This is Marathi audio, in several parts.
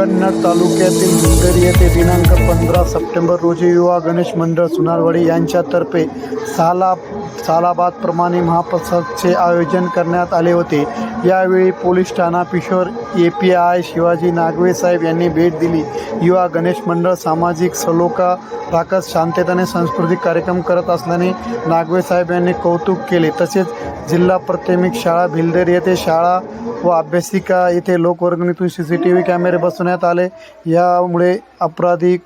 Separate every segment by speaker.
Speaker 1: कन्नड तालुक्यातील मुंदरी येथे दिनांक पंधरा सप्टेंबर रोजी युवा गणेश मंडळ सुनारवाडी यांच्यातर्फे साला सालाबादप्रमाणे महाप्रसादचे आयोजन करण्यात आले होते. यावेळी police Thana Pishor A P I Shivaji Nagve साहेब यांनी भेट दिली. युवा गणेश मंडळ सामाजिक सलोखा राखत शांततेने सांस्कृतिक कार्यक्रम करत असल्याने नागवे साहेब यांनी कौतुक केले. तसेच जिल्हा प्राथमिक शाळा भिलदेर येथे शाळा व अभ्यासिका येथे लोकवर्गणीतून सी सी टी व्ही कॅमेरे बसवण्यात आले. यामुळे अपराधिक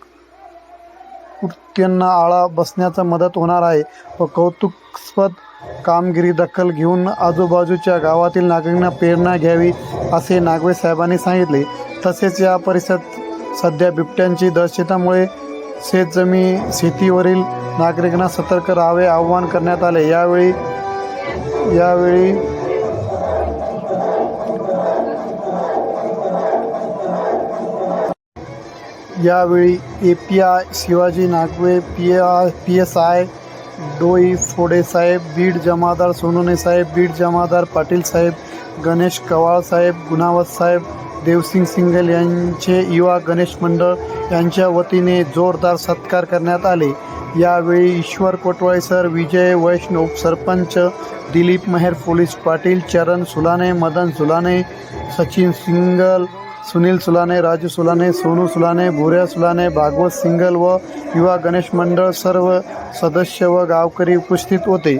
Speaker 1: कृत्यांना आळा बसण्याचा मदत होणार आहे. व कौतुकस्पद कामगिरी दखल घेऊन आजूबाजूच्या गावातील नागरिकांना प्रेरणा घ्यावी असे नागवे साहेबांनी सांगितले. तसेच या परिसरात सध्या बिबट्यांची दहशतामुळे शेतजमी शेतीवरील नागरिकांना सतर्क राहावे आवाहन करण्यात आले. यावेळी यावेळी यावेळी A P I Shivaji Nagve P I P S I Doiphode Saheb beat जमादार सोनोने साहेब बीड जमादार पाटील साहेब गणेश कवाळ साहेब गुणावत साहेब देवसिंग सिंगल यांचे युवा गणेश मंडळ यांच्या वतीने जोरदार सत्कार करण्यात आले. यावेळी ईश्वर कोटवाळे सर विजय वैष्णव सरपंच दिलीप मेहर पोलीस पाटील चरण सुलाने मदन सुलाने सचिन सिंगल सुनील सुलाने राजू सुलाने सोनू सुलाने भोऱ्या सुलाने भागवत सिंगल व युवा गणेश मंडळ सर्व सदस्य व गावकरी उपस्थित होते.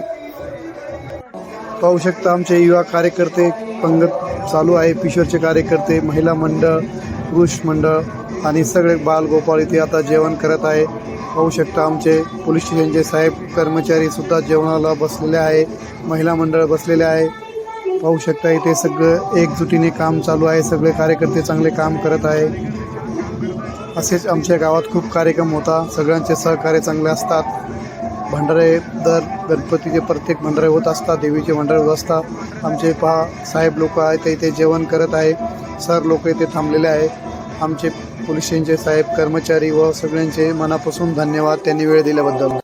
Speaker 1: पाहू शकता आमचे युवा कार्यकर्ते पंगत चालू आहे किशोरचे कार्यकर्ते महिला मंडळ पुरुष मंडळ आणि सगळे बालगोपाळ इथे आता जेवण करत आहे. पाहू शकता आमचे पोलीस स्टेशनचे साहेब कर्मचारी सुद्धा जेवणाला बसलेले आहे महिला मंडळ बसलेले आहे. पाहू शकता इथे सगळं एकजुटीने काम चालू आहे सगळे कार्यकर्ते चांगले काम करत आहे. असेच आमच्या गावात खूप कार्यक्रम होता सगळ्यांचे सहकार्य चांगले असतात. भंडारे दर गणपतीचे प्रत्येक भंडारे होत असतात देवीचे भंडारे होत असतात. आमचे पहा साहेब लोक आहेत ते इथे जेवण करत आहे. सर लोक इथे थांबलेले आहे आमचे पोलिसांचे साहेब कर्मचारी व सगळ्यांचे मनापासून धन्यवाद त्यांनी वेळ दिल्याबद्दल.